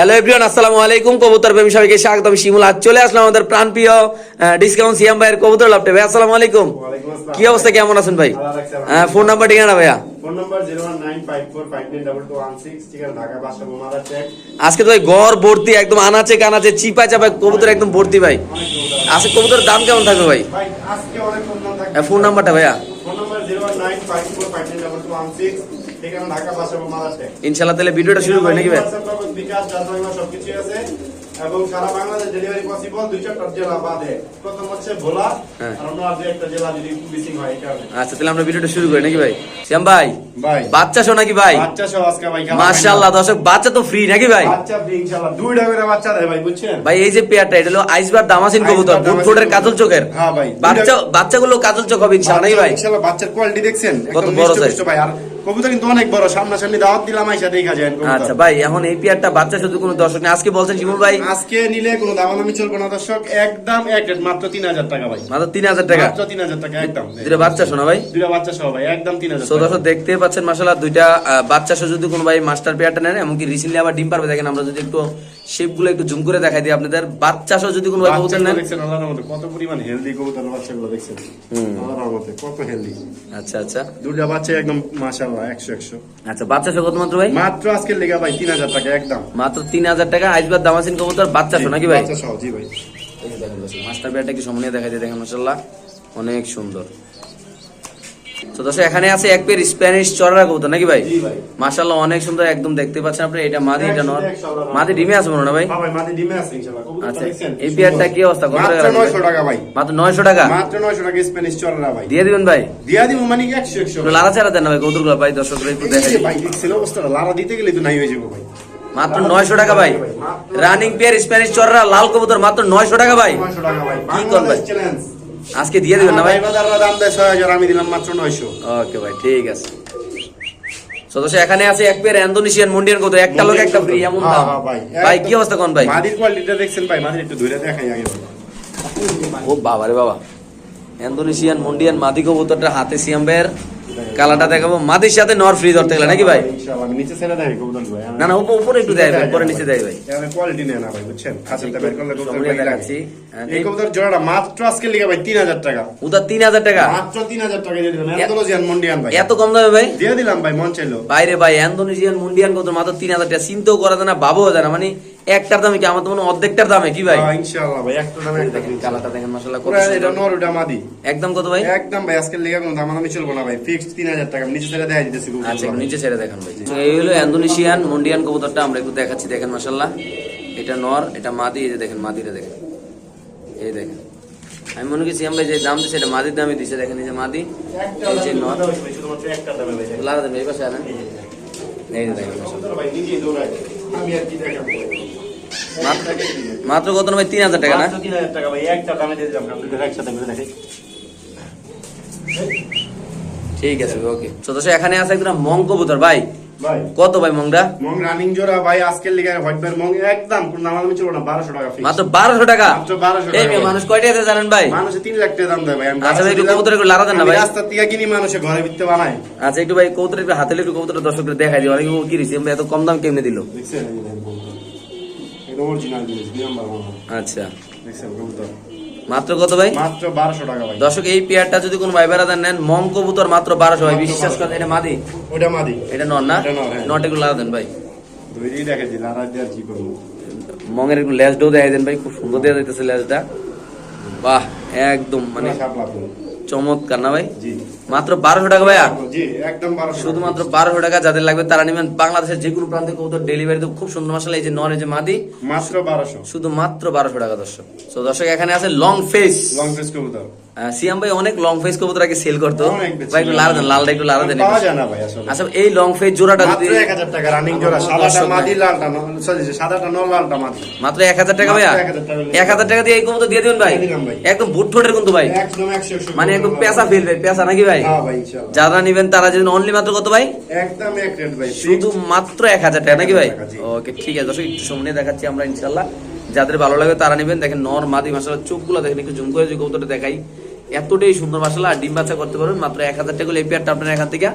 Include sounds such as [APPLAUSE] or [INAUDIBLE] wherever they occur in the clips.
Hello everyone আসসালামু আলাইকুম। কবুতর প্রেমী সবাইকে স্বাগত আমি শিমুল আজ চলে আসলাম আমাদের প্রাণপ্রিয় ডিসকাউন্ট সিএম ভাইয়ের কবুতর লাভটে। ভাই আসসালামু আলাইকুম। কি অবস্থা? কেমন আছেন ভাই। হ্যাঁ, ফোন নাম্বার ঠিকানা ভাইয়া? আজকে তো ভাই ঘর ভর্তি একদম আনাচে কানাচে চিপা চাপায় কবুতর একদম ভর্তি ভাই। কবুতর। আজকে কবুতরের দাম কেমন থাকবে ভাই? ভাই আজকে অনেক ফোন থাকবে। হ্যাঁ, ফোন নাম্বারটা ভাইয়া। Phone number zero nine five four five nine double two one six ইনশাল্লাহ তাহলে ভিডিওটা শুরু করি নাকি ভাই? বিকাশ ডাসবাইমা আছে। এবং সারা বাংলাদেশ ডেলিভারি পসিবল দুই চারটা জেলা বাদে। প্রথম হচ্ছে ভোলা হ্যাঁ। আর অন্য আর একটা জেলা যদি মিসিং হয় আচ্ছা তাহলে আমরা ভিডিওটা শুরু করি নাকি ভাই? শ্যাম ভাই ভাই। বাচ্চা শো নাকি ভাই? বাচ্চা সহ আজকে ভাই মাশাআল্লাহ দর্শক বাচ্চা তো ফ্রি নাকি ভাই? বাচ্চা ফ্রি ইনশাআল্লাহ। দুইটা করে বাচ্চা দেয় ভাই বুঝছেন? ভাই এই যে পেয়ারটা এটা হলো আইসবার দামাসিন কবুতর কাজল চোখের। হ্যাঁ ভাই। বাচ্চা বাচ্চাগুলো কাজল চোখ হবে ইনশাআল্লাহ নাকি ভাই? ইনশাআল্লাহ বাচ্চার কোয়ালিটি দেখছেন। কত বড় ভাই। আর কবুতর কিন্তু অনেক বড় সামনাসামনি দাওয়াত দিলাম আইসা দেখা যায় আচ্ছা ভাই এখন এই পেয়ারটা বাচ্চা শুধু কোনো দর্শক নেই। আজকে বলছেন শিমুল ভাই? আজকে নিলে কোনো দামাদামি চলবে না দর্শক। একদম এক রেট মাত্র তিন হাজার টাকা ভাই। মাত্র টাকা? মাত্র টাকা একদম। দুটা বাচ্চা শোনা ভাই। দুইটা বাচ্চা সহ ভাই একদম তিন হাজার সো দর্শক দেখতে পাচ্ছেন দুইটা বাচ্চা সহ যদি কোনো ভাই মাস্টার পেয়ারটা নেন এমনকি রিসেন্টলি আবার ডিম পারবে দেখেন আমরা যদি একটু শেপগুলো একটু জুম করে দেখাই দিই আপনাদের। বাচ্চা সহ যদি কোনো ভাই কবুতর নেন দেখছেন আল্লাহর রহমতে কত পরিমাণ হেলদি কবুতর বাচ্চাগুলো দেখছেন। আল্লাহর রহমতে কত হেলদি আচ্ছা আচ্ছা। দুইটা বাচ্চা একদম মাশাআল্লাহ। একশো একশো। আচ্ছা বাচ্চা কত মাত্র ভাই? মাত্র লেগা ভাই তিন হাজার টাকা একদম। মাত্র তিন হাজার টাকা আইসবার দামাসিন কবুতর বাচ্চা শো নাকি ভাই? বাচ্চা সহ জি ভাই। মাস্টার পেয়ারটা কি সামনে দেখাই দিয়ে দেখেন মাসাল্লাহ অনেক সুন্দর। তো দর্শক এখানে আছে এক পেয়ার স্প্যানিশ চড়া কবুতর নাকি ভাই? জি মাসাল্লাহ অনেক সুন্দর একদম দেখতে পাচ্ছেন আপনি এটা মাদি এটা নর মাদি ডিমে আছে মনে না ভাই? হ্যাঁ ভাই ডিমে আছে ইনশাআল্লাহ আচ্ছা, এই পেয়ারটা কি অবস্থা? কত টাকা? 900 টাকা ভাই। মাত্র নয়শো টাকা? মাত্র 900 টাকা স্প্যানিশ চড়রা ভাই। দিয়ে দিবেন ভাই? দিয়া দিব মানে 100 100 একটু লাড়া চাড়া দেন না ভাই কবুতরগুলো ভাই দর্শকরা একটু দেখাই ভাই দেখছিল অবস্থাটা লারা দিতে গেলে তো নাই হয়ে যাবে ভাই। মাত্র নয়শো টাকা ভাই। রানিং পেয়ার স্প্যানিশ চড়রা লাল কবুতর মাত্র নয়শো টাকা ভাই। 900 টাকা ভাই। কি কর ভাই? আজকে দিয়ে দিবেন না ভাই? বাজাররা দাম দেয় 6000 আমি দিলাম মাত্র 900 ওকে ভাই ঠিক আছে। সদস্য এখানে আছে এক পেয়ার ইন্দোনেশিয়ান মুন্ডিয়ান কত? একটা লোক একটা ফ্রি এমন হ্যাঁ, দাম। হ্যাঁ, ভাই ভাই কি অবস্থা কোন ভাই? মাদির কোয়ালিটিটা দেখছেন ভাই মাদির একটু ধরে দেখাই আগে। ও বাবা রে বাবা। ইন্দোনেশিয়ান মুন্ডিয়ান মাদি কবুতরটা হাতে সিয়াম ভাইয়ের কালাটা দেখাবো। মাদির সাথে নর ফ্রি ধরতে গেলে নাকি ভাই? ইনশাআল্লাহ নিচে দেখাই ভাই না না উপর- একটু দেয় ভাই উপরে নিচে দেয় ভাই। কোয়ালিটি নেই না ভাই বুঝছেন? খাসিটা বের করলে দেখাচ্ছি। এই জোড়াটা মাত্র আজকে লিখে ভাই 3000 টাকা। তিন হাজার টাকা? মাত্র 3000 টাকা দিয়ে দিলাম। মন্ডিয়ান ভাই। এত কম দামে ভাই? দিয়ে দিলাম ভাই মন চাইলো। বাইরে ভাই ইন্দোনেশিয়ান মুন্ডিয়ান কত? মাত্র তিন হাজার টাকা। চিন্তাও করা যায় না ভাবও যায় না। মানে একটার দামে কি? আমার তো মনে অর্ধেকটার দামে কি ভাই? হ্যাঁ, ইনশাআল্লাহ ভাই একটা দামে একটা দেখেন কালারটা দেখেন মাসাল্লাহ কত পুরা এটা সুন্দর। নর ওটা মাদি। একদম কত ভাই? একদম ভাই আজকে লিখে কোনো দাম আমি চলবো না ভাই। ফিক্সড 3000 টাকা নিচে ছেড়ে দেখাই দিতেছি আচ্ছা নিচে ছেড়ে দেখান ভাই। এই হলো ইন্দোনেশিয়ান মন্ডিয়ান কবুতরটা আমরা একটু দেখাচ্ছি দেখেন মাসাল্লাহ এটা নর এটা মাদি এই যে দেখেন মাদিটা দেখেন। এই দেখেন। আমি মনে করছি আমরা যে দাম দিচ্ছে এটা মাদির দামে দিচ্ছে দেখেন এই যে মাদি এই যে নর। এই পাশে আনেন। এই যে দেখেন আমি আর কি দেখাবো? মাত্র কত ভাই? তিন হাজার টাকা না? মাত্র 3000 টাকা ভাই একটা দামে দিয়ে দিলাম আপনাদের একসাথে করে দেখাই ঠিক আছে ওকে। তো এখানে আছে একদম মং কবুতর। ভাই ভাই। কত ভাই মংটা? মং রানিং জোড়া ভাই আজকের লিগে হোয়াইট বের মং একদম কোন দাম আমি চলবো না 1200 টাকা ফিক্স মাত্র বারোশো টাকা? মাত্র 1200 টাকা মেয়ে, মানুষ কয়টা আছে জানেন ভাই? মানুষে 3 লাখ টাকা দাম দেয় ভাই আচ্ছা ভাই, একটু কবুতর একটু লারা দেন না ভাই। রাস্তা থেকে কিনি মানুষে ঘরে ভিতরে বানায়। আচ্ছা একটু ভাই কবুতর একটু হাতে একটু কবুতর দর্শকদের দেখাই দিই অনেক কি রিসি এত কম দাম কেমনে দিল? দেখছেন? অরিজিনাল জিনিস দুই নাম্বার আচ্ছা। দেখছেন কবুতর মাত্র কত ভাই? মাত্র 1200 টাকা ভাই। দর্শক এই পেয়ারটা যদি কোনো ভাই বেড়াদার নেন মং কবুতর মাত্র বারোশো ভাই। বিশ্বাস করেন এটা মাদি? ওটা মাদি। এটা নন না? হ্যাঁ। নট একটু লাগা দেন ভাই। ধরেই দেখে দিল আর আর কি করব। মঙের একটু দেখাই দেন ভাই খুব সুন্দর দেওয়া যাইতেছে লেজটা। বাহ একদম মানে চমৎকার না ভাই? জি। মাত্র বারোশো টাকা ভাইয়া? একদম শুধুমাত্র বারোশো টাকা যাদের লাগবে তারা নেবেন বাংলাদেশের যে কোনো প্রান্তে কবুতর ডেলিভারি খুব সুন্দর মশলা এই যে নন এই যে মাদি। মাত্র 1200 শুধু মাত্র বারোশো টাকা দর্শক। তো দর্শক এখানে আছে লং ফেস লং ফেস কবুতর। সিয়াম ভাই অনেক লং ফেস কবুতর আগে সেল করতো। ভাই একটু লাল দেন লালটা একটু লাল দেন ভাই আচ্ছা এই লং ফেস জোড়াটা যদি মাত্র 1000 টাকা রানিং জোড়া। সাদাটা মাদি লালটা সরি সাদাটা নর লালটা মাদি। মাত্র এক হাজার টাকা ভাইয়া? মাত্র 1000 টাকা। এক হাজার টাকা দিয়ে এই কবুতর দিয়ে দিবেন ভাই? ভাই। একদম বুট ঠোঁটের কিন্তু ভাই। একদম 100 100 মানে একদম পেশা ফেলবে পেশা নাকি ভাই? ভাই? যারা নিবেন তারা যদি অনলি মাত্র কত ভাই? একদম এক রেট ভাই শুধু মাত্র এক হাজার টাকা নাকি ভাই? 1000 টাকা, জি। ওকে ঠিক আছে দর্শক একটু সময় দেখাচ্ছি আমরা ইনশাল্লাহ যাদের ভালো লাগে তারা নেবেন। দেখেন নর মাদি মাসালা চোখগুলো দেখেন একটু জুম করে যে কৌতটা দেখাই। এতটাই সুন্দর মাসালা আর ডিম বাচ্চা করতে পারবেন। মাত্র এক হাজার টাকা এই পেয়ারটা আপনার এখান থেকে।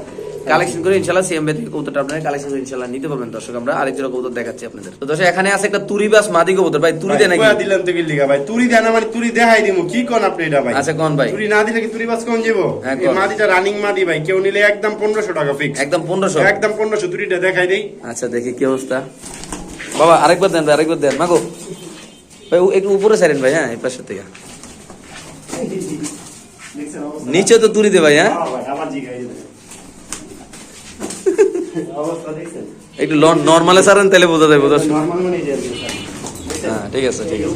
কালেকশন করে ইনশাল্লাহ সিএমবে থেকে কবুতরটা আপনারা কালেকশন করে ইনশাল্লাহ নিতে পারবেন। দর্শক আমরা আরেক জোড়া কবুতর দেখাচ্ছি আপনাদের। তো দর্শক এখানে আছে একটা তুরি বাস মাদি কবুতর। ভাই তুরি ভাই, নাকি? দিলেন তো লিগা ভাই তুরি দেন আমার তুরি দেখাই দিমু। কি কোন আপনি এটা ভাই? আচ্ছা কোন ভাই? তুরি না দিলে কি তুরি বাস কোন যাব হ্যাঁ, এই মাদিটা রানিং মাদি ভাই। কেউ নিলে একদম পনেরোশো টাকা ফিক্স একদম পনেরোশো? একদম পনেরোশো। তুরিটা দেখাই দেই। আচ্ছা দেখি কি অবস্থা। বাবা আরেকবার দেন ভাই আরেকবার দেন। মাগো। ভাই একটু উপরে সারেন ভাই হ্যাঁ এই পাশের থেকে। [LAUGHS] নিচে তো তুরি দে ভাই হ্যাঁ হ্যাঁ ভাই, আবার জিগাই দিলেন। অবস্থা দেখছেন [LAUGHS] একটু নর্মালে সারেন তাহলে বোঝা যাবে বোঝা? হ্যাঁ ঠিক আছে ঠিক আছে।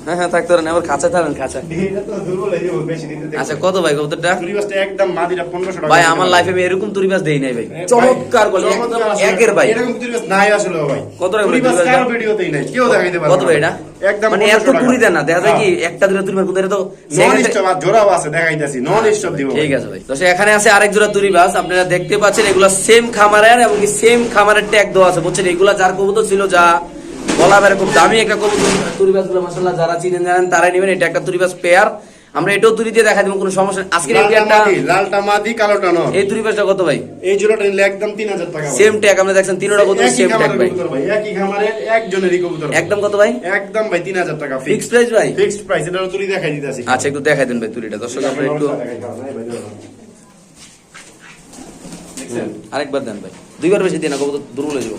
এরকম দিকে হাত দিয়ে হাত দিয়ে সামনে, দেখছেন? হ্যাঁ হ্যাঁ থাকতে পারেন এবার খাঁচা থাকেন খাঁচা এটা তো দুর্বল হয়ে যাব বেশি দিন দেখবেন। আচ্ছা কত ভাই কবুতরটা? তুরি একদম মাদিটা পনেরোশো টাকা ভাই আমার লাইফে আমি এরকম তুরি দেই নাই ভাই। ভাই, চমৎকার বলি একদম একের ভাই। এরকম তুরি নাই আসলে ভাই। কত টাকা তুরি করে বাস তুরি বাস কারও দাম? ভিডিওতেই নাই কেউ দেখাইতে পারবে কত ভাই এটা? একদম মানে এত 1500 দেন না দেখা যায় কি হ্যাঁ। একটা দুটো তুরি মার তো নন স্টপ আর জোড়াও আছে দেখাইতেছি নন স্টপ দিব ঠিক আছে ভাই। তো এখানে আছে আরেক জোড়া তুরি বাস আপনারা দেখতে পাচ্ছেন এগুলা সেম খামারের এবং সেম খামারের ট্যাগ দেওয়া আছে বুঝছেন? এগুলা যার কবুতর ছিল যা দামি একটা কবুতর। তুরি মাসাল্লাহ যারা চিনেন জানেন তারাই নেবেন এটা একটা পেয়ার আমরা এটাও তুরি দিয়ে দেখা দেবো কোনো সমস্যা আজকের এই পেয়ারটা লালটা মাদি কালোটা নর। এই কত ভাই? এই জোড়াটা নিলে একদম তিন হাজার টাকা সেম ট্যাগ আমরা দেখছেন তিনটা কত একই সেম ট্যাগ ভাই। একই খামারের একজনেরই কবুতর। একদম কত ভাই? একদম ভাই তিন হাজার টাকা ফিক্স প্রাইস ভাই? ফিক্সড প্রাইস এটা তুলি দেখাই দিতেছি। আচ্ছা একটু দেখাই দেন ভাই তুরিটা। দর্শক একটু আরেকবার দেন ভাই। দুইবার বেশি দিন না কবুতর দুর্বল হয়ে যাব।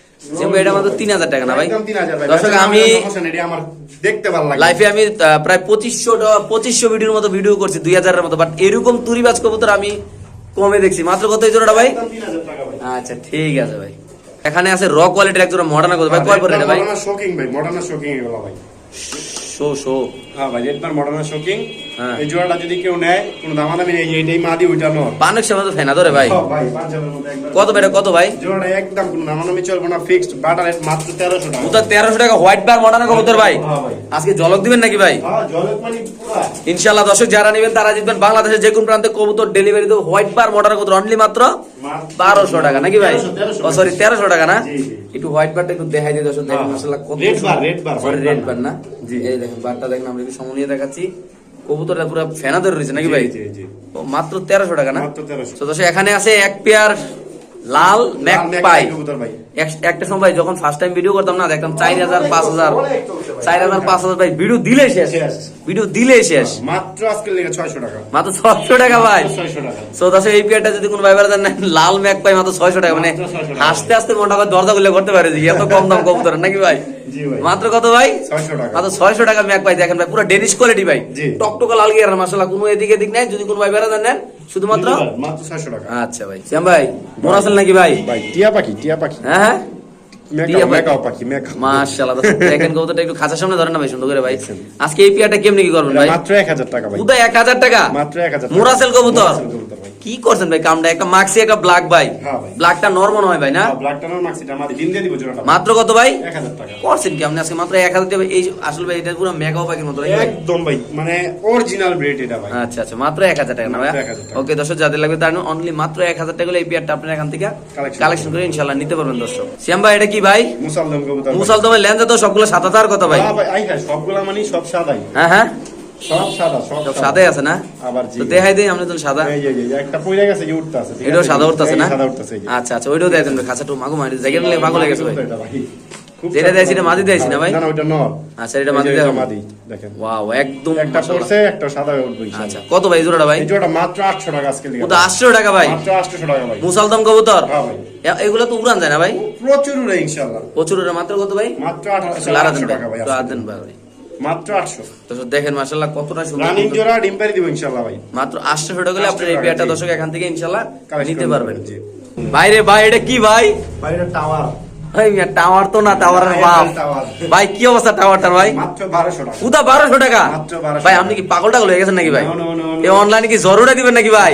সিম্বু এটা মাত্র তিন হাজার টাকা না ভাই? একদম 3000 ভাই। দর্শক আমি আমাদের সমস্যা নেই, এটা আমার দেখতে ভালো লাগে। লাইফে আমি প্রায় পঁচিশশো পঁচিশশো ভিডিওর মতো ভিডিও করছি দুই হাজারের মতো বাট এরকম তুরিবাজ কবুতর আমি কমে দেখছি। মাত্র কত এই জোড়াটা ভাই? একদম 3000 টাকা ভাই। আচ্ছা ঠিক আছে ভাই। এখানে আছে র কোয়ালিটির একজোড়া মডার্ন কত ভাই। কয় পরে এটা ভাই? শোকিং ভাই মডার্ন শোকিং এগুলো ভাই। শো শো হ্যাঁ ভাই মডার্ন শোকিং হ্যাঁ। এই জোড়াটা যদি কেউ নেয় কোনো দামাদামি নেই এইটাই মাদি ওইটা নর পানক সময় তো ফেনা ধরে ভাই। হ্যাঁ ভাই পাঞ্জাবের মধ্যে একবার। কত কত ভাই? জোড়াটা একদম কোনো চলবে না ফিক্সড বাটার রেট মাত্র 1300 টাকা। ওটা তেরোশো টাকা হোয়াইট বার মডার্ন কবুতর ভাই। আজকে জলক দিবেন নাকি ভাই? হ্যাঁ পুরা। ইনশাল্লাহ দর্শক যারা নেবেন তারা জিতবেন। বাংলাদেশের যে কোন প্রান্তে কবুতর ডেলিভারি দেবো। হোয়াইট বার মডার্ন কবুতর অনলি মাত্র- বারোশো টাকা নাকি ভাই? ও সরি তেরোশো টাকা না। একটু হোয়াইট বারটা একটু দেখাই দিয়ে দর্শক দেখেন মশলা কত red bar red bar sorry red bar না? জি। এই দেখেন বারটা দেখেন আমরা একটু সময় নিয়ে দেখাচ্ছি। কবুতরটা পুরো ফেনা ধরে রয়েছে নাকি ভাই? মাত্র তেরোশো টাকা না? মাত্র 1300 তো এখানে আছে এক পেয়ার লাল ম্যাক পাই ম্যাকপাই একটা সময় যখন ফার্স্ট টাইম ভিডিও করতাম না দেখতাম চার হাজার পাঁচ হাজার। চার হাজার পাঁচ হাজার ভাই ভিডিও দিলে শেষ। ভিডিও দিলে শেষ মাত্র আজকের লেগে 600 টাকা মাত্র ছশো টাকা ভাই 600 টাকা সো দাসে এই পিয়ারটা যদি কোনো ভাইবার দেন লাল ম্যাক পাই মাত্র ছয়শো টাকা মানে মাত্র 600 টাকা। হাসতে হাসতে মনটা করে দরজা খুলে করতে পারে যে এত কম দাম কবুতর নাকি ভাই। মাত্র কত ভাই? 600 টাকা। মাত্র ছয়শো টাকা ম্যাক ভাই দেখেন ভাই পুরো ডেনিশ কোয়ালিটি ভাই। টকটকা লাল গিয়ার মাসালা কোনো এদিকে এদিক নাই যদি কোনো ভাই বেড়া নেন শুধুমাত্র মাত্র 600 টাকা। আচ্ছা ভাই শ্যাম ভাই মনে আছেন নাকি ভাই? ভাই টিয়া পাখি টিয়া পাখি। হ্যাঁ হ্যাঁ। মাশাআল্লাহ [LAUGHS] দেখেন কবুতরটা একটু খাঁচার সামনে ধরেন না ভাই সুন্দর করে ভাই। আজকে এই পিয়াটা কেমনি কি করবেন ভাই? মাত্র 1000 টাকা ভাই। উদয় এক হাজার টাকা? মাত্র 1000 মোরাসেল কবুতর? মোরাসেল কবুতর ভাই। কি করছেন ভাই কামটা? একটা মাক্সি একটা ব্ল্যাক ভাই। ব্ল্যাকটা নরমাল হয় ভাই না? ব্ল্যাক টানার মাক্সিটা আমাদের দিন দিয়ে দিব জোড়াটা মাত্র কত ভাই? 1000 টাকা। করছেন কি আপনি আজকে? মাত্র এক হাজার এই আসল ভাই এটা পুরো মেগাও পাখির মতো একদম ভাই মানে অরিজিনাল ব্রেড এটা ভাই। আচ্ছা আচ্ছা মাত্র এক হাজার টাকা না ভাই? মাত্র 1000 টাকা। ওকে দর্শক যাদের লাগবে তার অনলি মাত্র এক হাজার টাকা হলে এই পেয়ারটা আপনার এখান থেকে কালেকশন করে ইনশাল্লাহ নিতে পারবেন দর্শক। শ্যাম ভাই এটা কি ভাই? মুসালদম কবুতর তো সবগুলো সাদা তার কথা ভাই। হ্যাঁ ভাই হ্যাঁ মানে সব সাদাই। হ্যাঁ হ্যাঁ। সব সাদা সব সব সাদাই আছে না? আবার জি। দেখাই দিই আমরা তো সাদা। এই এই একটা পয়লা গেছে যে উঠতাছে এটাও সাদা উঠতেছে না? সাদা উঠতাছে আচ্ছা আচ্ছা ওইটাও দেয় দেন খাঁচা একটু মাগো মারি জায়গা নিলে মাগো লেগেছে ভাই। যেটা সাদা। দিয়েছি এটা মাদি দিয়েছি না ভাই? না নর। আচ্ছা এটা মাদি দেয় মাদি দেখেন। ওয়াও একদম একটা। পড়ছে একটা সাদা উঠবে আচ্ছা কত ভাই জোড়াটা ভাই? এই জোড়া মাত্র 800 টাকা আজকে লিখা ও তো টাকা ভাই? মাত্র 800 টাকা ভাই। মুসালদম কবুতর? হ্যাঁ ভাই। এগুলো তো উড়ান যায় না ভাই? প্রচুর উড়ে ইনশাআল্লাহ প্রচুর উড়ে মাত্র কত ভাই? মাত্র 800 লারা দেন 800 ভাই টাকা ভাই তো আর আজকে। দেন ভাই। মাত্র 800 তো দেখেন মাশাআল্লাহ কতটা সুন্দর রানিং জোড়া ডিম পারি দিব ইনশাআল্লাহ ভাই। মাত্র আটশো টাকা হলে আপনার এই পেয়ারটা দর্শক এখান থেকে ইনশাল্লাহ নিতে পারবেন। জি। ভাই এটা কি ভাই? বাইরে টাওয়ার। ভাই টাওয়ার তো না টাওয়ারের বাপ। ভাই কি অবস্থা টাওয়ারটার ভাই? মাত্র 1200 টাকা। উদা বারোশো টাকা? ভাই আপনি কি পাগল টাগল হয়ে গেছেন নাকি ভাই? অনলাইনে কি জরুরি দিবেন নাকি ভাই?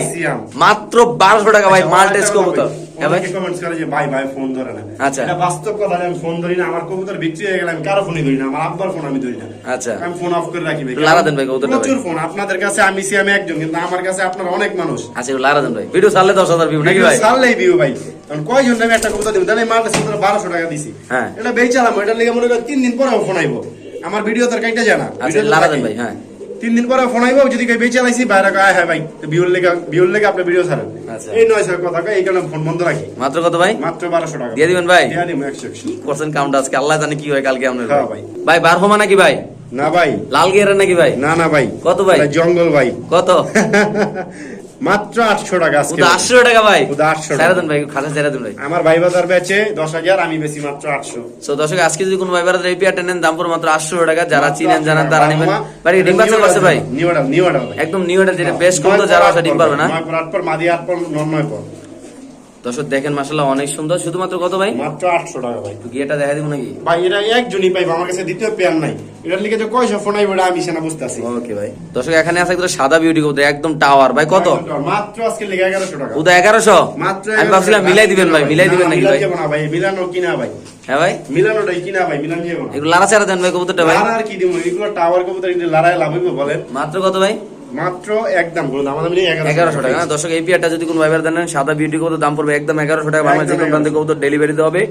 মাত্র বারোশো টাকা ভাই মাল মাল্টেস আরেকটা কথা কবুতর বলি। ভাই অনেকে কমেন্টস করে যে ভাই ভাই ফোন ধরে না। আচ্ছা। এটা বাস্তব কথা আমি ফোন ধরি না আমার কবুতর বিক্রি হয়ে গেলে আমি কারও ফোনই ধরি না আমার আব্বার ফোন আমি ধরি না। আচ্ছা। আমি ফোন অফ করে রাখি ভাই। লারা দেন ভাই কবুতরটা প্রচুর ফোন আপনাদের কাছে আমি সি আমি একজন কিন্তু আমার কাছে আপনার অনেক মানুষ। আচ্ছা এগুলো লারা দেন ভাই। ভিডিও ছাড়লে দশ হাজার ভিউ নাকি ভাই? সারলেই ভিউ ভাই। কারণ কয়জন আমি একটা কবুতর দিব? তাহলে টাকা দিছি। হ্যাঁ। এটা বেচালাম লেগে মনে তিন দিন পরেও ফোন আইবো। আমার ভিডিও তার কাইটা জানা। আচ্ছা লারা দেন ভাই হ্যাঁ। তিন দিন পরে ফোন আইবো যদি কেউ বেঁচে লাইছি বাইরে কয় হ্যাঁ ভাই বিউল লেগে বিউল লেগে আপনি ভিডিও ছাড়েন। আচ্ছা। এই নয় স্যার কথা কয়, এই কারণে ফোন বন্ধ রাখি। মাত্র কত ভাই? মাত্র বারোশো টাকা। দিয়ে দিবেন ভাই? দিয়ে দিবেন একশো একশো করছেন কাউন্ট আজকে? আল্লাহ জানে কি হয় কালকে আপনার হ্যাঁ ভাই। ভাই বার হোমা নাকি ভাই? না ভাই। লাল গেরা নাকি ভাই? না না ভাই। কত ভাই? জঙ্গল ভাই। কত? [LAUGHS] মাত্র আটশো টাকা আজকে ওটা আটশো টাকা ভাই। ওটা 800 টাকা। ভাই খাতা ছেড়ে দেন ভাই। আমার ভাই বাজার বেচে দশ হাজার আমি বেশি মাত্র আটশো। সো দর্শক আজকে যদি কোনো ভাইবার এই পেয়ারটা নেন দাম পড়ে মাত্র আটশো টাকা। যারা চিনেন জানেন তারা নেবেন। ভাই ডিম বাচ্চা করছে ভাই। New order new order. একদম নিউ অর্ডার যেটা বেশ কম তো যারা আসে ডিম পারবে না। নয় পর আট পর মাদি আট পর নয় পর। দর্শক দেখেন মাসাল্লাহ অনেক সুন্দর। শুধুমাত্র কত ভাই? মাত্র আটশো টাকা ভাই। একটু গিয়েটা দেখা দিব নাকি? ভাই এটা একজনই পাইবো আমার কাছে দ্বিতীয় পেয়ার নাই। এটার লিগে যে কয়শো ফোন আইবো আমি সেনা বুঝতে আছি ওকে ভাই। দর্শক এখানে আছে একদম সাদা বিউটি কবুতর একদম টাওয়ার ভাই কত? মাত্র আজকে এগারোশো টাকা। উদা এগারোশো? মাত্র আমি ভাবছিলাম মিলাই দিবেন ভাই মিলাই দিবেন নাকি ভাই? না ভাই মিলানো কিনা ভাই? হ্যাঁ ভাই? মিলানোটাই কিনা ভাই মিলান যাব এগুলো লাড়া চাড়া দেন ভাই কবুতরটা ভাই। আর কি দিব? এগুলো টাওয়ার কবুতর এগুলো লড়াই লাভ হইবো বলেন। মাত্র কত ভাই? মাত্র একদম বলুন আমাদের মিলে এগারোশো টাকা। দর্শক এই পেয়ারটা যদি কোনো ভাইবার দেন সাদা বিউটি কবুতর দাম পড়বে একদম এগারোশো টাকা। বাংলাদেশ প্রান্তিক কবুতর ডেলিভারি দেওয়া হবে।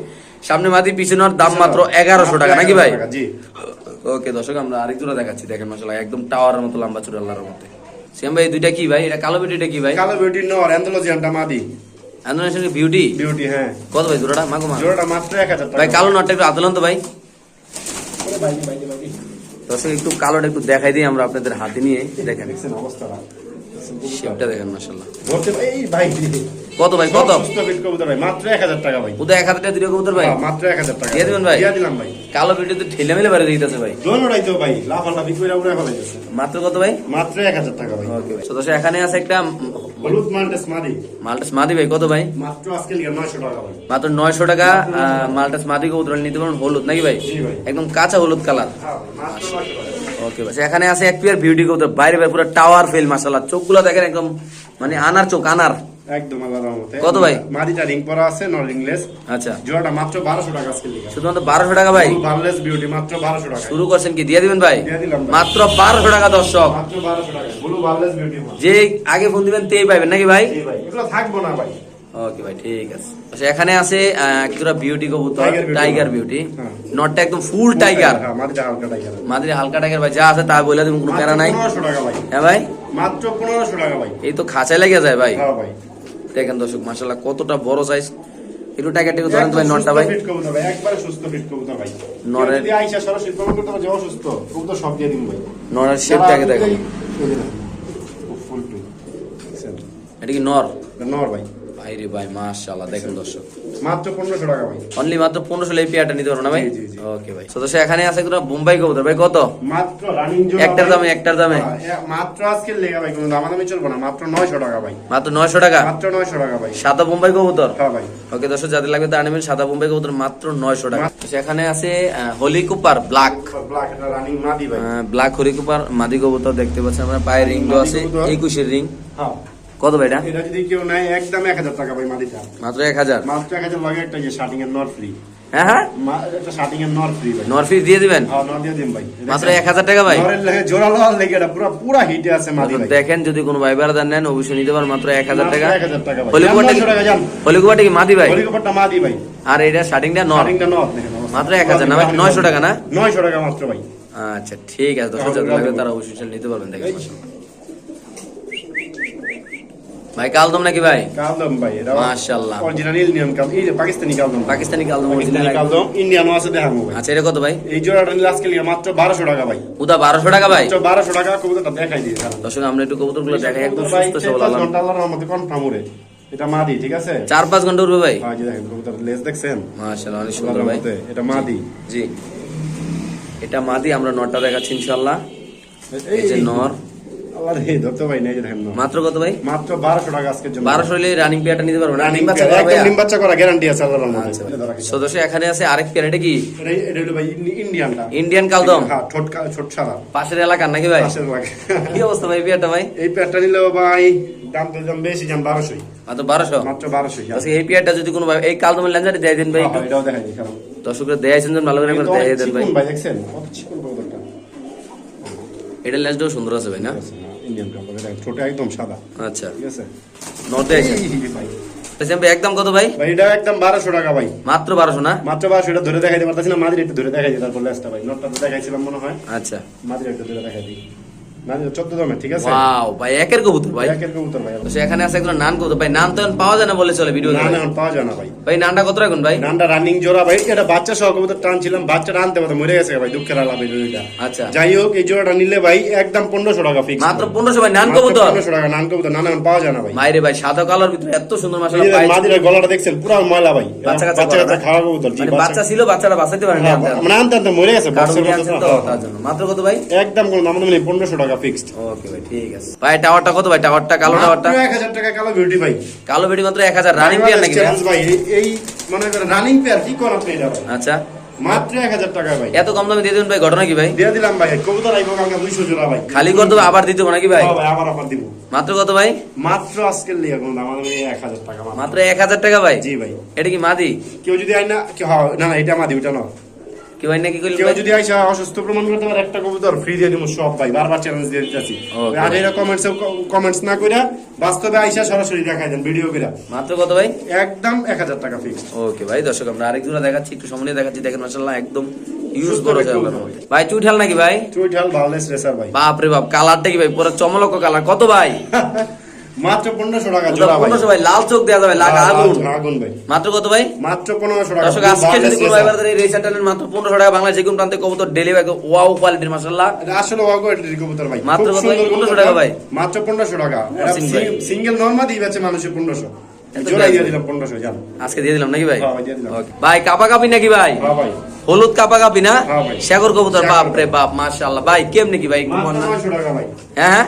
সামনে মাদি পিছনের দাম মাত্র এগারোশো টাকা নাকি ভাই? জি। ওকে দর্শক আমরা আরেক জোড়া দেখাচ্ছি দেখেন মাসাল্লাহ একদম টাওয়ারের মতো লম্বা চুড়ি আল্লাহর মধ্যে সেম ভাই দুইটা কি ভাই? এটা কালো বিউটিটা কি ভাই? কালো বিউটি নর অ্যান্থোলজিয়ানটা মাদি। আন্দোলনের বিউটি বিউটি হ্যাঁ। কত ভাই জোড়াটা? মাগো মা। জোড়াটা মাত্র এক হাজার টাকা। ভাই কালো নটটা একটু আদলন তো ভাই, ভাই, ভাই, ভাই। দর্শক একটু কালোটা একটু দেখাই দিই আমরা আপনাদের হাতে নিয়ে। দেখেন। শেপটা দেখেন মাসাল্লাহ এই ভাই কত ভাই? কত? মাত্র এক হাজার টাকা ভাই। উদয় এক হাজার টাকা দিলে কবুতর ভাই। হ্যাঁ, মাত্র এক হাজার টাকা। দিয়ে দিবেন ভাই? দিয়ে দিলাম ভাই। কালো বিউটি তো ঠেলে মেলে বাড়ি দিতেছে ভাই। দোনোটাই তো ভাই লাফালাফি করে উড়ে ফেলাইতেছে। মাত্র কত ভাই? মাত্র এক হাজার টাকা ভাই। ওকে ভাই। তো এখানে আছে একটা হলুদ মাল্টেস মাদি মাল্টাস মাদি ভাই কত ভাই? মাত্র আজকে লিগে নয়শো টাকা ভাই। মাত্র নয়শো টাকা আহ, মাল্টাস মাদি কবুতর নিতে পারেন হলুদ নাকি ভাই? একদম কাঁচা হলুদ কালার। হ্যাঁ ওকে ভাই। এখানে আছে এক পিয়ার বিউটি কবুতর। বাইরে ভাই পুরো টাওয়ার ফেল মাসাল্লাহ চোখগুলো দেখেন একদম মানে আনার চোখ আনার। একদম আল্লাহর রহমতে। কত ভাই? মাদিটা রিং পরা আছে আচ্ছা। জোড়াটা মাত্র টাকা আজকে শুধুমাত্র টাকা ভাই? বার্লেস বিউটি মাত্র টাকা। শুরু করছেন কি? দিয়ে দিবেন ভাই? দিয়ে দিলাম মাত্র টাকা দর্শক। মাত্র বারোশো টাকা। ব্লু বার্লেস বিউটি যে আগে ফোন দিবেন তেই নাকি ভাই? জি ভাই। এগুলো থাকব না ভাই। ওকে ভাই ঠিক আছে। আচ্ছা এখানে আছে কিছুটা বিউটি কবুতর টাইগার বিউটি। নটটা একদম ফুল টাইগার মাদিরে হালকা টাইগার ভাই যা আছে তা বলে তুমি কোনো প্যারা নাই। ভাই। হ্যাঁ ভাই? মাত্র পনেরোশো টাকা ভাই। এই তো খাঁচায় লেগে যায় ভাই। হ্যাঁ ভাই। দেখেন দর্শক মাসাল্লাহ কতটা বড় সাইজ একটু টাকা টিকে ধরেন ভাই নটা নটটা ভাই একবারে সুস্থ কবুতর ভাই। নরের- যদি আইসা সরাসরি প্রমাণ করতে পারে যে অসুস্থ, কবুতর সব দিয়ে দিন ভাই। নরের দেখেন টুই। দেখছেন? এটা কি নর নর ভাই। ভাই রে ভাই মাশাআল্লাহ দেখেন দর্শক মাত্র 1500 টাকা ভাই। অনলি মাত্র পনেরোশো এই পেয়ারটা নিতে পারব না ভাই। ওকে ভাই তো দর্শক এখানে আছে একটা বোম্বাই কবুতর ভাই কত মাত্র জোড়া একটার দামে, একটার দামে। হ্যাঁ, মাত্র আজকে লেগা ভাই, কোনো দামাদামি চলবে না। মাত্র 900 টাকা ভাই। মাত্র নয়শো টাকা মাত্র 900 টাকা ভাই। সাদা বোম্বাই কবুতর হ্যাঁ ভাই। ওকে দর্শক যাদের লাগবে তারা নেবেন সাদা বোম্বাই কবুতর মাত্র নয়শো টাকা সেখানে আছে হোলি কুপার ব্ল্যাক Black, এটা running মাদি ভাই। ব্ল্যাক কুপার মাদি কবুতর দেখতে পাচ্ছেন আমরা পায়ের রিং আছে কবুতর। একুশের রিং হ্যাঁ। কত ভাই এটা এটা যদি কেউ নেয়, একদম 1000 টাকা ভাই মাদিটা। মাত্র এক হাজার মাত্র 1000 লাগে একটা যে starting এর free। হ্যাঁ হ্যাঁ এর ভাই। দিয়ে দিবেন হ্যাঁ, নর দিয়ে দিন ভাই। মাত্র এক হাজার টাকা ভাই নরের লেগে জোড়ালো আর লেগে এটা পুরা পুরা হিটে আছে মাদি ভাই। দেখেন যদি কোনো ভাই বেড়াদার নেন অবশ্যই নিতে পারেন মাত্র এক হাজার টাকা টাকা ভাই। হলি কুপারটা নয়শো টাকা যান। হলি কুপারটা কি মাদি ভাই হলিকপারটা মাদি ভাই। আর এটা স্টার্টিংটা নর দেখেন অবস্থা। মাত্র 1000 না ভাই? 900 টাকা না? 900 টাকা মাত্র ভাই। আচ্ছা ঠিক আছে দশ হাজার লাগবে তারা অবশ্যই নিতে পারবেন দেখেন ভাই কালদম নাকি ভাই কালদম ভাই, এটা মাশাআল্লাহ। original Indian কাল- এই যে পাকিস্তানি কালদম। পাকিস্তানি কালদম পাকিস্তানি কালদম, Indian ও আছে দেখাবো ভাই। আচ্ছা এটা কত ভাই এই জোড়াটা নিলে আজকে লিগে মাত্র 1200 টাকা ভাই। উদা বারোশো টাকা ভাই মাত্র 1200 টাকা কবুতরটা দেখাই দিয়ে ছাড়ুন। দর্শক আমরা একটু কবুতরগুলো দেখাই একদম সুস্থ সবল আলাম ঘণ্টা আল্লাহর রহমতে confirm উড়ে। এটা মাদি, ঠিক আছে? চার পাঁচ ঘণ্টা উঠবে ভাই হ্যাঁ, দেখেন, কবুতরের লেজ দেখছেন? মাশাআল্লাহ অনেক সুন্দর ভাই এটা মাদি। জি এটা মাদি আমরা নটটা দেখাচ্ছি ইনশাল্লাহ এই যে নর মাত্র কত ভাই? মাত্র বারোশো টাকা আজকের জন্য। বারোশো হলে রানিং পেয়ারটা নিতে পারব রানিং রানিং বাচ্চা পেয়ার, করা একদম ভাইয়া? ডিম বাচ্চা করা গ্যারান্টি আছে আল্লাহর রহমতে। আচ্ছা? সদস্য এখানে আছে আরেক পেয়ার এটা কি? ইন্ডিয়ানটা। ইন্ডিয়ান কালদম। হ্যাঁ পাশের এলাকার নাকি ভাই? পাশের। কি অবস্থা ভাই পেয়ারটা ভাই? এই প্যাডটা নিলেও ভাই দাম তো দাম বেশি দাম বারোশোই। মাত্র বারোশো? মাত্র বারোশোই আচ্ছা এই পেয়ারটা যদি কোনো ভাই এই কালদমের লেন্সারটা দিয়ে দেন ভাই এটাও দেখাই দিই কারণ দর্শকরা দেয়াইছেন ভালো করে দেন ভাই। দেখছেন? কবুতরটা। এটা লেন্সটাও সুন্দর আছে ভাই না? ইন্ডিয়ান কাপড় এটা ঠোঁটে একদম সাদা। আচ্ছা। ঠিক আছে? ভাই। একদম কত ভাই? ভাই এটা একদম বারোশো টাকা ভাই। মাত্র বারোশো না? মাত্র বারোশো এটা ধরে দেখাইতে পারতেছি না মাঝে একটু ধরে দেখাই দিই তারপর লাস্টটা ভাই নটটা দেখাইছিলাম মনে হয়। আচ্ছা। মাদির একটু ধরে দেখাই দিই। মাদির চোদ্দ দামের ঠিক আছে? ওয়াও ভাই একের কবুতর ভাই। একের কবুতর ভাই তো এখানে আছে একজন নান কবুতর ভাই নান তো পাওয়া যায় না বলে চলে ভিডিও না না পাওয়া যায় না ভাই। ভাই নানটা কত রাখুন ভাই? নানটা রানিং জোড়া ভাই এটা বাচ্চা সহ কবুতর টানছিলাম বাচ্চাটা আনতে পারতো মরে গেছে ভাই দুঃখের আলাপ এই আচ্ছা। যাই হোক এই জোড়াটা নিলে ভাই একদম পনেরোশো টাকা ফিক্স মাত্র পনেরোশো ভাই নান কবুতর? পনেরোশো টাকা নান কবুতর না না পাওয়া যায় না ভাই। মাইরে ভাই সাদা কালার ভিতরে এত সুন্দর পাই মাদিরের গলাটা দেখছেন পুরো ময়লা ভাই। বাচ্চা কাচ্চা বাচ্চা না? খাওয়া কবুতর মানে বাচ্চা- বাচ্চা ছিল বাচ্চাটা বাঁচাইতে হ্যাঁ, মানে আনতে আনতে মরে গেছে মাত্র কত ভাই? একদম কোনো দাম নেই পনেরোশো টাকা ফিক্সড ওকে ভাই ঠিক আছে। ভাই টাওয়ারটা কত ভাই? টাওয়ারটা কালো টাওয়ারটা এক হাজার টাকা কালো বিউটি ভাই। কালো বেটি মাত্র এক হাজার। রানিং পেয়ার নাকি ভাই? ভাই এই- মনে করেন রানিং পেয়ার কি কোন আপনি এটা ভাই? আচ্ছা। মাত্র এক হাজার টাকা ভাই। এত কম দামে দিয়ে দেবেন ভাই? ঘটনা কি ভাই? দিয়ে দিলাম ভাই কবুতর আইবো কালকে দুইশো জোড়া ভাই। খালি করে দেবো আবার দিতে নাকি ভাই? হ্যাঁ ভাই আবার আবার দিব। মাত্র কত ভাই? মাত্র আজকের লিয়ে কোনো দাম আমাদের এক হাজার টাকা মাত্র। মাত্র এক হাজার টাকা ভাই? জি ভাই। এটা কি মাদি? কেউ যদি আই না কেউ- হ্যাঁ, না না এটা আমাদের ওটা না কি ভাই নাকি করলেন কেউ যদি আইসা অসুস্থ প্রমাণ করতে পারে একটা কবুতর ফ্রি দিয়ে দিব সব ভাই বারবার চ্যালেঞ্জ দিয়ে দিতেছি. আর এরা কমেন্টস কমেন্টস না কইরা বাস্তবে আইসা সরাসরি দেখাই দেন ভিডিও কইরা। মাত্র কত ভাই? একদম এক হাজার টাকা ফিক্সড ওকে ভাই দর্শক আমরা আরেক জোড়া দেখাচ্ছি একটু সামনে দেখাচ্ছি। দেখেন মাসাল্লাহ একদম ইউজ করা যায়। ভাই। চুইঠাল নাকি ভাই? চুইঠাল ভালনেস রেসার ভাই। বাপ রে বাপ কালারটা কি ভাই পুরো চমলক কালার কত ভাই? [LAUGHS] মাত্র পনেরোশো টাকা জোড়া ভাই। পনেরোশো ভাই লাল চোখ দেওয়া যাবে লাল আগুন। আগুন ভাই। মাত্র কত ভাই? মাত্র পনেরোশো টাকা। দর্শক আজকে যদি কোনো এবার এই রেসার টানেন মাত্র পনেরোশো টাকা বাংলা যে প্রান্তে কবুতর ডেলিভারি ওয়াও কোয়ালিটির মাসাল্লাহ আসলে ওয়াগো এটলি কবুতর ভাই। মাত্র কত 1500 টাকা ভাই? মাত্র পনেরোশো টাকা। সিঙ্গেল নর্মাল দিয়ে বেচে মানুষের পনেরোশো। এত জোড়াই দিয়ে দাম। দিলাম পনেরোশো জান আজকে দিয়ে দিলাম নাকি ভাই? হ্যাঁ ভাই, কাপা কাপি নাকি ভাই? হ্যাঁ হলুদ কাপা কাপি না? হ্যাঁ। সাগর কবুতর বাপ রে বাপ মাশাআল্লাহ। ভাই কেমনি কি ভাই। হ্যাঁ হ্যাঁ?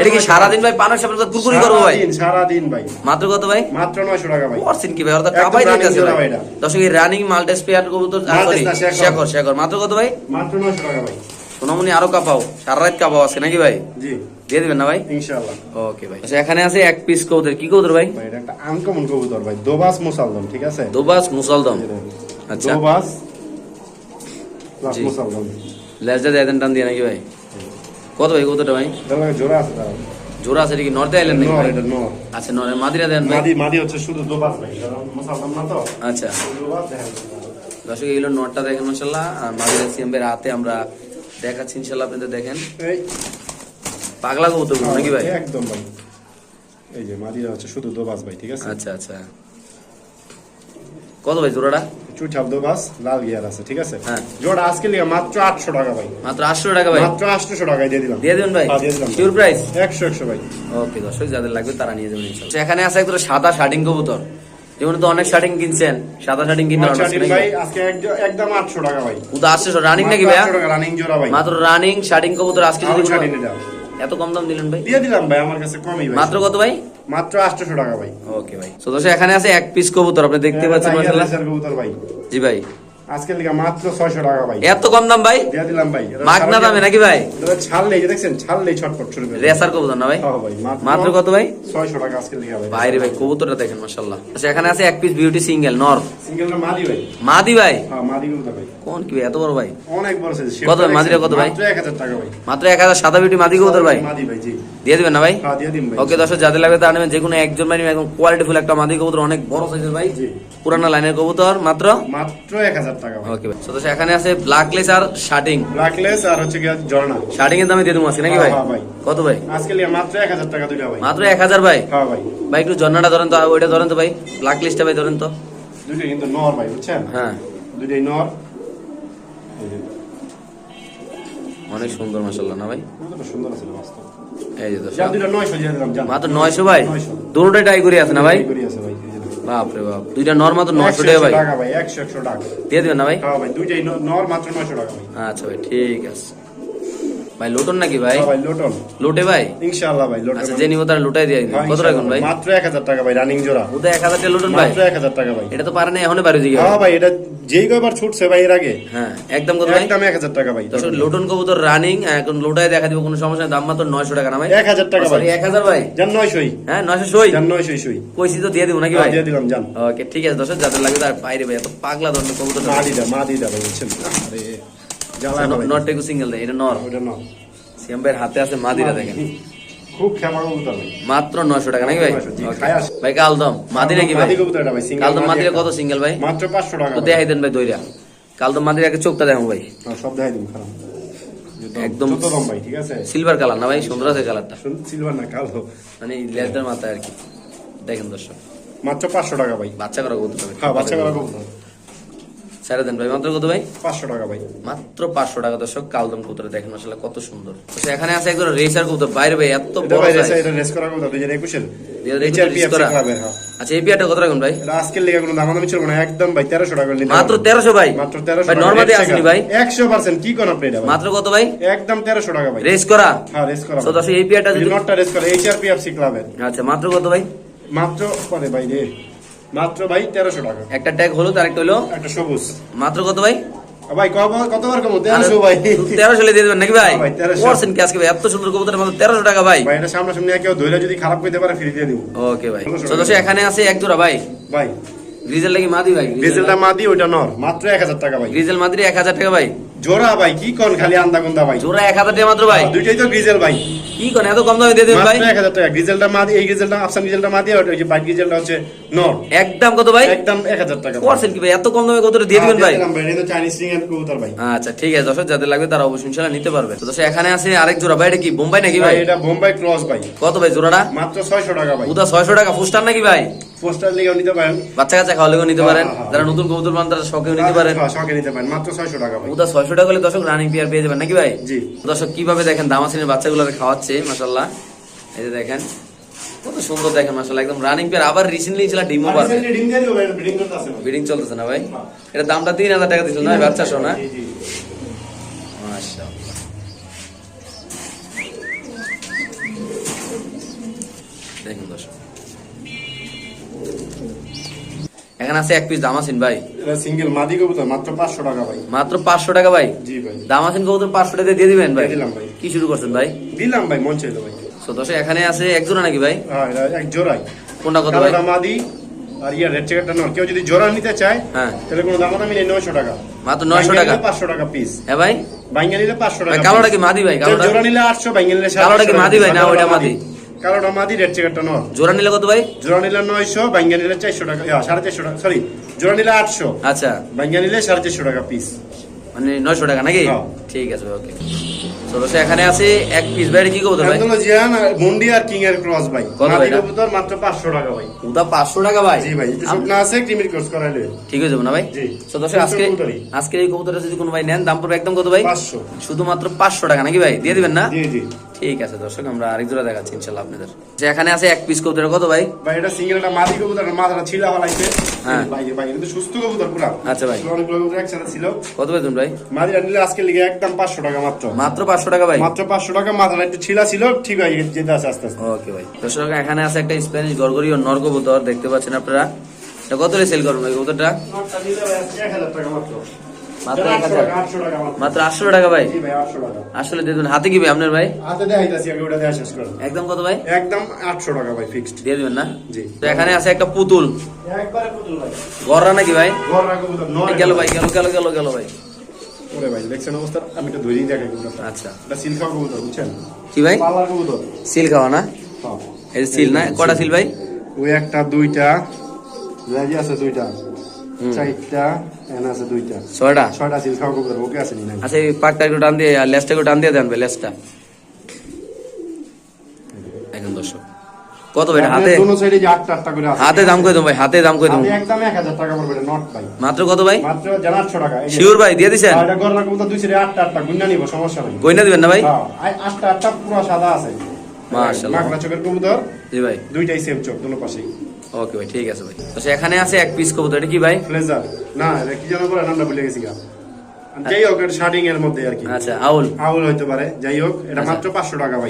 এটা কি সারাদিন ভাই পানের সামনে কুরকুরি করব ভাই? সারাদিন, সারাদিন ভাই। মাত্র কত ভাই? মাত্র নয়শো টাকা ভাই। করছেন কি ভাই? ওরা কাপাই দিতেছে ভাই। ভাই দর্শক এই রানিং মাল্টেস পেয়ার কবুতর সরি শেখর। শেখর শেখর। মাত্র কত ভাই? মাত্র নয়শো টাকা ভাই। সোনামণি আরও কাপাও। সারা রাত কাপাও আছে নাকি ভাই? জি। দিয়ে দিবেন না ভাই? ইনশাআল্লাহ। ওকে ভাই। আচ্ছা এখানে আছে এক পিস কবুতর। কি কবুতর ভাই? ভাই এটা একটা আনকমন কবুতর ভাই। দোবাস মুসালদম ঠিক আছে? দুবাস মুসলদম। আচ্ছা। দোবাস প্লাস মুসালদম। লেজটা দেন টান দিয়ে নাকি ভাই? কত ভাই কবুতরটা ভাই? জোড়া আছে জোড়া আছে কি নর্থ আইল্যান্ড নাকি এটা নর। আচ্ছা নরে মাদিরা দেন মাদি মাদি হচ্ছে শুধু দোবাস ভাই মুসালদম না তো? আচ্ছা। দর্শক এইগুলো নটটা দেখেন মাসাল্লাহ আর মাদিরা সিএমবের হাতে আমরা দেখাচ্ছি ইনশাল্লাহ আপনাদের দেখেন। এই। পাগলা কবুতর নাকি ভাই? একদম ভাই। এই যে মাদিরা হচ্ছে শুধু দোবাস ভাই ঠিক আছে? আচ্ছা আচ্ছা। কত ভাই জোড়াটা? চুইঠাল দোবাস লাল গিয়ার আছে ঠিক আছে? হ্যাঁ। জোড়া আজকে লিগে মাত্র আটশো টাকা ভাই। মাত্র আটশো টাকা ভাই? মাত্র আটশো টাকায় দিয়ে দিলাম। দিয়ে দেবেন ভাই? হ্যাঁ, দিয়ে দিলাম। শিওর প্রাইস একশো একশো ভাই। ওকে দর্শক যাদের লাগবে তারা নিয়ে যাবেন এখানে আছে একটা সাদা শার্টিং কবুতর। যেমন তো অনেক শার্টিং কিনছেন সাদা শার্টিং কিনতে ভাই আজকে একদম আটশো টাকা ভাই। ও তো আসছে রানিং নাকি ভাইয়া? রানিং জোড়া ভাই। মাত্র রানিং শার্টিং কবুতর আজকে যদি এত কম দাম দিলেন ভাই? দিয়ে দিলাম ভাই আমার কাছে কমই ভাই। মাত্র কত ভাই? মাত্র আটশো টাকা ভাই। ওকে ভাই। তো এখানে আছে এক পিস কবুতর আপনি দেখতে পাচ্ছেন মাশাআল্লাহ। কবুতর ভাই। জি ভাই। আজকে লিগা মাত্র ছয়শো টাকা ভাই। এত কম দাম ভাই? দিয়ে দিলাম ভাই। মাগনা দামে নাকি ভাই? এটা ছাড় নেই দেখছেন ছাড় নেই শুরু করে রেসার কবুতর না ভাই? হ্যাঁ ভাই মাত্র কত ভাই? ছয়শো টাকা আজকে লিগা ভাই। বাইরে ভাই কবুতরটা দেখেন মাশাআল্লাহ। আচ্ছা এখানে আছে এক পিস বিউটি সিঙ্গেল নর। সিঙ্গেলটা মাদি ভাই? মাদি ভাই? হ্যাঁ মাদি কবুতর ভাই। কোন কি এত বড় ভাই? অনেক বড় সাইজ কত মাদিরা কত ভাই? মাত্র এক হাজার টাকা ভাই। মাত্র এক হাজার সাদা বিউটি মাদি কবুতর ভাই? মাদি ভাই জি। দিয়ে দিবেন না ভাই? হ্যাঁ দিয়ে দিন ভাই। ওকে দর্শক যাদের লাগবে তারা নেবেন যে কোনো একজন মানে একদম কোয়ালিটি ফুল একটা মাদি কবুতর অনেক বড় সাইজের ভাই। পুরানা লাইনের কবুতর মাত্র? মাত্র এক হাজার টাকা ওকে তো এখানে আছে ব্ল্যাকলেস আর শার্টিং ব্ল্যাকলেস আর হচ্ছে গিয়ে ঝর্ণা। শার্টিং এর দামে দিয়ে দেবো আজকে নাকি ভাই? হ্যাঁ, ভাই। কত ভাই? আজকে মাত্র এক হাজার টাকা দুইটা ভাই। মাত্র এক হাজার ভাই? হ্যাঁ ভাই। ভাই একটু জন্নাটা ধরেন তো ওইটা ধরেন তো ভাই। ব্ল্যাক ভাই ধরেন তো। কিন্তু নর ভাই বুঝছেন? হ্যাঁ। দুইটাই নর। অনেক সুন্দর মাসাল্লাহ না ভাই? কতটা সুন্দর আছে বাস্তব। এই যে যা দর্শক দুইটা দিয়ে দিলাম মাত্র নয়শো ভাই? 900 দুটোটাই টাই করে আছে না ভাই? করি আছে। বাপ রে বাপ। দুইটা নর মাত্র নয়শো 100 টাকা ভাই। টাকা ভাই একশো একশো টাকা। দিয়ে দিবেন না ভাই? হ্যাঁ ভাই দুইটাই নর মাত্র নয়শো টাকা ভাই। আচ্ছা ভাই ঠিক আছে। ভাই লোটন নাকি ভাই? হ্যাঁ ভাই লোটন। লোটে ভাই? ইনশাআল্লাহ ভাই লোটন আচ্ছা তার লোটাই দিয়ে দিন। হ্যাঁ, কত রাখুন ভাই? মাত্র এক হাজার টাকা ভাই রানিং জোড়া। ওটা এক হাজার টাকা লোটন ভাই? মাত্র এক হাজার টাকা ভাই। এটা তো পারে না বাড়ি দিকে হ্যাঁ ভাই এটা যেই কয়বার ছুটছে ভাই এর আগে। হ্যাঁ একদম কত ভাই? একদম এক হাজার টাকা ভাই দর্শক লোটন। কবুতর রানিং এখন লোটায় দেখা দিব কোনো সমস্যা দাম মাত্র নয়শো টাকা না ভাই? এক হাজার টাকা ভাই। সরি এক হাজার ভাই? যান নয়শোই হ্যাঁ নয়শো সই? যান নয়শোই সই। কইছি তো দিয়ে দিব নাকি হ্যাঁ, ভাই? দিয়ে দিলাম যান। ওকে ঠিক আছে দর্শক যাদের লাগে তার বাইরে ভাই এত পাগলা ধরনের কবুতর মা দিদা মা দিদা ভাই বুঝছেন? আরে। নটটা একটু সিঙ্গেল দেয় এটা নর ওটা না সিএম ভাইয়ের হাতে আছে মাদিরা দেখেন খুব খেমা কবুতর ভাই মাত্র নয়শো টাকা নাকি ভাই 900 জি, Okay. খায় আসে। ভাই কালদম মাদিরা কি ভাই মাদি ভাই সিঙ্গেল কালদম মাদিরা কত সিঙ্গেল ভাই মাত্র পাঁচশো টাকা তো দেখাই দেন ভাই দইরা কালদম মাদিরাকে চোখটা দেখো ভাই সব দেখাই দিন খারাপ একদম- ভাই ঠিক আছে সিলভার কালার না ভাই সুন্দর আছে কালারটা সিলভার না কালো মানে লেজটার মাথায় আর কি দেখেন দর্শক মাত্র পাঁচশো টাকা ভাই বাচ্চা করা কবুতর হ্যাঁ বাচ্চা করা কবুতর ছেড়ে দেন ভাই। মাত্র কত ভাই? পাঁচশো টাকা ভাই। মাত্র পাঁচশো টাকা। দর্শক কালদম কবুতর দেখেন আসলে কত সুন্দর। এখানে আছে একজন রেসার কবুতর। বাইরে ভাই এত বড় রেস করা কবুতর দুই হাজার একুশের হ্যাঁ। আচ্ছা এই পিয়াটা কত রাখুন ভাই? আজকের লেগে কোনো দামাদামি ছিল না একদম ভাই তেরোশো টাকা করে নিতে মাত্র তেরোশো ভাই। মাত্র তেরোশো নর্মালি আসেনি ভাই। একশো পার্সেন্ট কি কোন আপনি এটা ভাই? মাত্র কত ভাই? একদম তেরোশো টাকা ভাই। রেস করা? হ্যাঁ রেস করা তো দর্শক এই নটটা রেস করা এইচআরপিএফসি ক্লাবের। আচ্ছা মাত্র কত ভাই? মাত্র পরে ভাই রে। মাত্র ভাই তেরোশো টাকা। একটা ট্যাগ হলো তার একটা হলো একটা সবুজ। মাত্র কত ভাই? ভাই কতবার কমো তেরোশো ভাই। তেরোশো দিয়ে দেবেন নাকি ভাই? ভাই, 1300 করছেন কি আজকে ভাই এত সুন্দর কবুতরের মাত্র তেরোশো টাকা ভাই। ভাই এটা সামনাসামনি কেউ ধৈর্য যদি খারাপ করতে পারে ফ্রি দিয়ে দিব। ওকে ভাই। 1300 এখানে আছে এক জোড়া ভাই। ভাই। গ্রিজেল লাগি মাদি ভাই? ডিজেলটা মাদি ওইটা নর। মাত্র এক হাজার টাকা ভাই। গ্রিজেল মাদি এক হাজার টাকা ভাই। জোড়া ভাই কি কোন খালি আন্দা গুন্দা ভাই? জোড়া এক হাজার টাকা মাত্র ভাই। দুইটাই তো গ্রিজেল ভাই। কি কোন এত কম দামে দিয়ে দেবেন ভাই? মাত্র এক হাজার টাকা। গ্রিজেলটা মাদি এই গ্রিজেলটা আফসান গ্রিজেলটা মাদি আর ওই যে বাইট গ্রিজেলটা হচ্ছে নর। একদম কত ভাই? একদম এক হাজার টাকা। করছেন কি ভাই? এত কম দামে কতটা দিয়ে দিবেন ভাই? দিলাম ভাই। এটা চাইনিজ রিং কবুতর ভাই। আচ্ছা ঠিক আছে দর্শক যাদের লাগবে তারা অবশ্যই ইনশাআল্লাহ নিতে পারবে। তো দর্শক এখানে আছে আরেক জোড়া ভাই এটা কি বোম্বাই নাকি ভাই? এটা বোম্বাই ক্রস ভাই। কত ভাই জোড়াটা? মাত্র ছয়শো টাকা ভাই। উদা ছয়শো টাকা ফুস্টার নাকি ভাই? পোস্টার লিগেও নিতে পারেন। বাচ্চা কাচ্চা খাওয়া লেগেও নিতে হ্যাঁ, পারেন। হ্যাঁ, হ্যাঁ। যারা নতুন কবুতর পান তারা শখেও নিতে পারেন। হ্যাঁ, শখে নিতে পারেন। মাত্র ছয়শো টাকা ভাই। উদা ছয়শো টাকা হলে দর্শক রানিং পেয়ার পেয়ে যাবেন নাকি ভাই? জি। দর্শক কীভাবে দেখেন দামাসিনের বাচ্চাগুলোকে খাওয়াচ্ছে মাসাল্লাহ এই যে দেখেন কত সুন্দর দেখেন মাসাল্লাহ একদম রানিং পেয়ার আবার রিসেন্টলি ছিল ডিমও পারবে। বিডিং চলতেছে না ভাই? এটা দামটা তিন হাজার টাকা দিছিল না বাচ্চা শোনা? এখানে আছে এক পিস দামাসিন ভাই। এটা সিঙ্গেল মাদি কবুতর মাত্র পাঁচশো টাকা ভাই। মাত্র পাঁচশো টাকা ভাই? জি ভাই। দামাসিন কবুতর পাঁচশো টাকা দিয়ে দিবেন ভাই? দিলাম ভাই। কি শুরু করছেন ভাই? দিলাম ভাই মন চাইলো ভাই। তো এখানে আছে এক জোড়া নাকি ভাই? হ্যাঁ এক জোড়াই। কোনটা কত ভাই? মাদি আর ইয়া রেড চেকারটা নর। কেউ যদি জোড়া নিতে চায় হ্যাঁ। তাহলে কোনো দাম দামি নেই নয়শো টাকা। মাত্র নয়শো টাকা? পাঁচশো টাকা পিস হ্যাঁ ভাই। বাইঙ্গা নিলে পাঁচশো ভাই টাকা কালোটা কি মাদি ভাই? কালোটা? জোড়া নিলে আটশো বাইঙ্গা নিলে সাড়ে কালোটা কি মাদি ভাই? না। ওইটা মাদি। কালোটা মাদি রেড চেকারটা নর জোড়া নিলে কত ভাই? জোড়া নিলে নয়শো বাইঙ্গা নিলে চারশো টাকা সাড়ে চারশো টাকা সরি জোড়া নিলে আটশো। আচ্ছা। বাইঙ্গা নিলে সাড়ে চারশো টাকা পিস মানে নয়শো টাকা নাকি? হ্যাঁ। ঠিক আছে ওকে এখানে আছে এক পিস ভাই কি কবুতর ভাই? আর মুন্ডি আর কিং এর ক্রস ভাই। মাদি কবুতর মাত্র পাঁচশো টাকা ভাই। ওটা পাঁচশো টাকা ভাই? জি ভাই শুকনা আছে ক্রিমির কোর্স করাইলে। ঠিক হয়ে যাবে না ভাই? জি। তো দর্শক আজকে সুন্দর এই কবুতরটা যদি কোনো ভাই নেন দাম পড়বে একদম কত ভাই? পাঁচশো। শুধুমাত্র পাঁচশো টাকা নাকি ভাই? দিয়ে দিবেন না? জি জি। ঠিক আছে দর্শক আমরা আরেক জোড়া দেখাচ্ছি ইনশাল্লাহ আপনাদের। যে এখানে আছে এক পিস কবুতর কত ভাই? ভাই এটা সিঙ্গেলটা মাদি কবুতর মাথাটা ছিলা ফলাইছে হ্যাঁ। ভাই ভাই কিন্তু সুস্থ কবুতর পুরা। আচ্ছা ভাই। অনেকগুলো কবুতর একসাথে ছিল। কত বেতন ভাই? মাদিটা নিলে আজকে লিগে একদম পাঁচশো টাকা মাত্র। মাত্র পাঁচশো টাকা ভাই? মাত্র পাঁচশো টাকা মাথাটা একটু ছিলা ছিল ঠিক হয়ে যেতে আছে আস্তে আস্তে। ওকে ভাই। দর্শক এখানে আছে একটা স্প্যানিশ গরগরি ও নর কবুতর দেখতে পাচ্ছেন আপনারা। এটা কত সেল করবেন ভাই কবুতরটা? নটটা নিলে ভাই আজকে এক হাজার টাকা মাত্র। মাত্র আটশো টাকা, আটশো মাত্র। আটশো টাকা ভাই। আসলে দেখুন হাতে কি ভাই আপনার ভাই? হাতে দেখাইতাছি আগে ওটা দেয়া শেষ করেন। একদম কত ভাই? একদম আটশো টাকা ভাই ফিক্সড দিয়ে দিবেন না? জি। তো এখানে আছে একটা পুতুল। একবারে পুতুল ভাই। গররা নাকি ভাই? ঘর কবুতর নয়। গেল ভাই গেল গেল গেল গেল ভাই। ওরে ভাই দেখছেন অবস্থা? আমি ধরেই দেখাই আচ্ছা। এটা সিলকা কবুতর বুঝছেন? কি ভাই? পালার কবুতর। সিল খাওয়া না? হ্যাঁ। এই সিল না? কটা সিল। ভাই? ওই একটা দুইটা লেজি আছে দুইটা। চারটা এন আছে দুইটা। ছয়টা? ছয়টা সিল খাওয়া কবুতর ওকে আছে নি আচ্ছা এই পাকটা একটু টান দিয়ে আর একটু টান দিয়ে দেন ভাই লেজটা। এখন দর্শক। কত ভাই হাতে? দোনো সাইডে যে আটটা আটটা করে আছে। হাতে দাম করে দেবো ভাই হাতে দাম করে দেবো? একদম এক হাজার টাকা পড়বে নট ভাই। মাত্র কত ভাই? মাত্র জানা আটশো টাকা। শিওর ভাই দিয়ে আর এটা গররা কবুতর দুই সাইডে আটটা আটটা গুন্না নিব সমস্যা নাই। গয়না দিবেন না ভাই? হ্যাঁ, আই- আটটা আটটা পুরো সাদা আছে। মাশাআল্লাহ। মাকড়া চোখের কবুতর জি ভাই। দুইটাই সেম চোখ দুটো পাশেই। ওকে ভাই ঠিক আছে ভাই। তো এখানে আছে এক পিস কবুতর এটা কি ভাই? ফ্লেজার না এটা কি জানো বলে নামটা ভুলে গেছি গা। যাই হোক এটা শার্টিং এর মধ্যে আর কি। আচ্ছা আউল। আউল হইতে পারে যাই হোক এটা আচ্ছা। মাত্র পাঁচশো টাকা ভাই।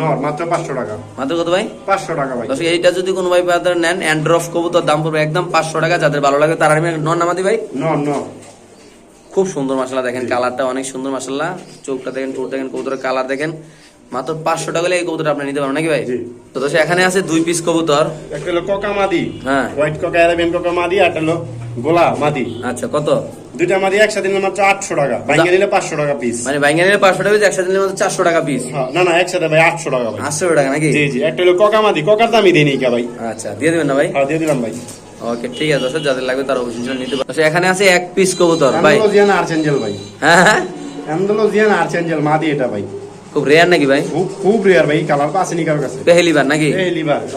নর মাত্র পাঁচশো টাকা। মাত্র কত ভাই? পাঁচশো টাকা ভাই। দর্শক এইটা যদি কোনো ভাই বাজার নেন অ্যান্ড্রফ কবুতর দাম পড়বে একদম পাঁচশো টাকা যাদের ভালো লাগে তারা নেবেন নন নামাদি ভাই? নর নর। খুব সুন্দর মাসাল্লাহ দেখেন কালারটা অনেক সুন্দর মাসাল্লাহ চোখটা দেখেন ঠোঁট দেখেন কবুতরের কালার দেখেন। মাত্র পাঁচশো টাকা এই কবুতর আপনি নিতে পারবেন নাকি ভাই? জি। তো এখানে আছে দুই পিস কবুতর। একটা হলো কোকা মাদি হ্যাঁ। হোয়াইট কোকা অ্যারাবিয়ান কোকা মাদি আর একটা হলো গোলা মাদি। আচ্ছা কত? দুইটা মাদি একসাথে নিলে মাত্র আটশো টাকা বাইঙ্গে নিলে পাঁচশো টাকা পিস মানে বাইঙ্গা নিলে পাঁচশো টাকা piece, একসাথে নিলে মাত্র চারশো টাকা পিস না না একসাথে ভাই আটশো টাকা ভাই। আটশো টাকা নাকি? জি জি একটা হলো কোকা মাদি কোকার দামই দিই নি কে ভাই। আচ্ছা দিয়ে দেবেন না ভাই? হ্যাঁ দিয়ে দিলাম ভাই। ওকে ঠিক আছে দর্শক যাদের লাগবে তারা অবশ্যই নিতে পারে দর্শক, এখানে আছে এক পিস কবুতর ভাই। আর্চেঞ্জেল ভাই। হ্যাঁ হ্যাঁ। অ্যান্ডোলজিয়ান আর্চেঞ্জেল মাদি এটা ভাই। খুব রেয়ার নাকি ভাই? খুব খুব রেয়ার ভাই কালার পাসেনি কারও কাছে। নাকি?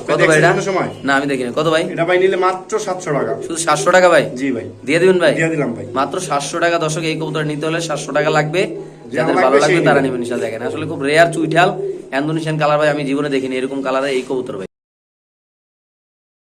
কত ভাই এটা? সময়? না আমি দেখিনি। কত ভাই? এটা ভাই নিলে মাত্র সাতশো টাকা। শুধু সাতশো টাকা ভাই? জি ভাই। দিয়ে দিবেন ভাই? দিয়ে দিলাম ভাই। মাত্র সাতশো টাকা দর্শক এই কবুতর নিতে হলে সাতশো টাকা লাগবে। যাদের ভালো লাগবে তারা নেবে। নেবেন ইনশাআল্লাহ দেখেন। আসলে খুব রেয়ার চুইঠাল। ইন্দোনেশিয়ান কালার ভাই আমি জীবনে দেখিনি এরকম কালারে এই কবুতর ভাই।